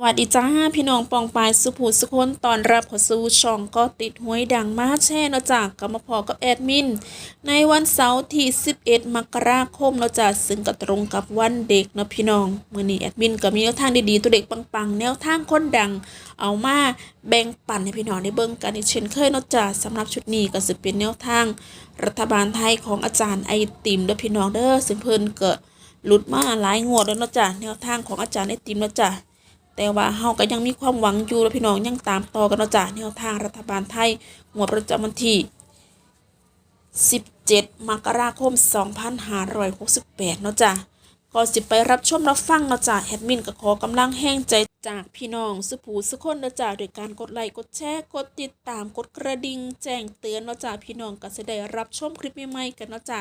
สวัสดีจ้าพี่น้องปองปายสุภูสุคนตอนรับข้าสู่ช่องก็ติดห้วยดังมาแช่เนาะจากกมาพอกับแอดมิน ในวันเสาร์ที่ 11 มกราคมเนาะจ้ะซึ่งก็ตรงกับวันเด็กเนาะพี่น้องมื้อนี้แอดมินก็มีแนวทางดีๆตัวเด็กปังๆ แนวทางคนดัง เอามาแบ่งปันให้พี่น้องได้เบิ่งกันอีกเช่นเคยเนาะจ้ะสำหรับชุดนี้ก็สิเป็นแนวทาง รัฐบาลไทยของอาจารย์ไอติมเด้อพี่น้องเด้อซึ่งเพิ่นก็หลุดมาหลายงวดแล้วเนาะจ้ะแนวทางของอาจารย์ไอติมเนาะจ้ะ แต่ว่าเฮาก็ยังมีความหวังอยู่และพี่น้องยังตามต่อกันเนาะจ้ะแนวทางรัฐบาลไทยงวดประจำวันที่ 17 มกราคม 2568 เนาะจ้ะก่อนสิไปรับชมรับฟังเนาะจ้ะแอดมินก็ขอกำลังแห้งใจ จากพี่น้องสุภูสุคนนะจ้ะโดยการกดไลค์กดแชร์กดติดตามกดกระดิ่งแจ้งเตือนนะจ้ะพี่น้องก็จะได้รับชมคลิปใหม่ๆกันนะจ้ะ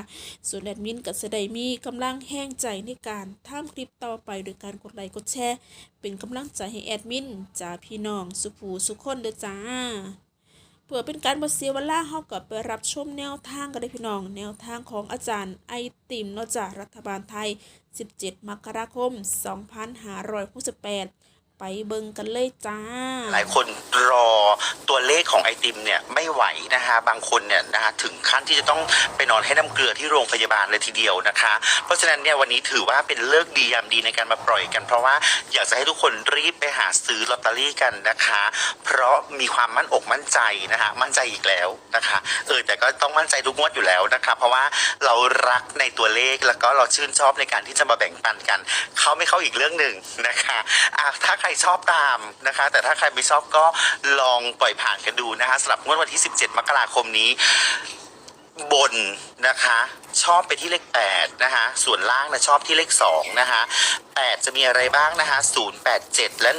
ส่วนแอดมินก็จะได้มีกำลังแห้งใจในการทำคลิปต่อไป โดยการกดไลค์กดแชร์เป็นกำลังใจให้แอดมินจ้าพี่น้องสุภูสุคนเด้อจ้าเพื่อเป็นการบ่เสียเวลาเฮาก็ไปรับชมแนวทางกันได้อพี่น้อง แนวทางของอาจารย์ไอติมนาะจ้ารัฐบาลไทย 17 มกราคม 2568 ไปเบิงกันเลยจ้า หลายคนรอตัวเลขของไอติมเนี่ยไม่ไหวนะคะบางคนเนี่ยนะคะถึงขั้นที่จะต้องไปนอนให้น้ำเกลือที่โรงพยาบาลเลยทีเดียวนะคะ เพราะฉะนั้นเนี่ยวันนี้ถือว่าเป็นเลิกดียามดีในการมาปล่อยกัน เพราะว่าอยากจะให้ทุกคนรีบไปหาซื้อลอตเตอรี่กันนะคะ เพราะมีความมั่นอกมั่นใจนะคะมั่นใจอีกแล้วนะคะเออแต่ก็ต้องมั่นใจทุกงวดอยู่แล้วนะคะ เพราะว่าเรารักในตัวเลขแล้วก็เราชื่นชอบในการที่จะมาแบ่งปันกัน เข้าไม่เข้าอีกเรื่องหนึ่งนะคะอะถ้าใครชอบตามนะคะ แต่ถ้าใครไม่ชอบก็ลองปล่อยผ่านกันดูนะคะสำหรับงวดวันที่ 17 มกราคมนี้บนนะคะ ชอบไปที่เลข8นะคะ ส่วนล่างนะชอบที่เลข2นะคะ8จะมีอะไรบ้างนะคะ087 และ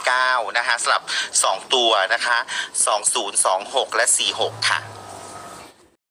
189 นะคะสำหรับ 2 ตัวนะคะ 2026 และ 46 ค่ะ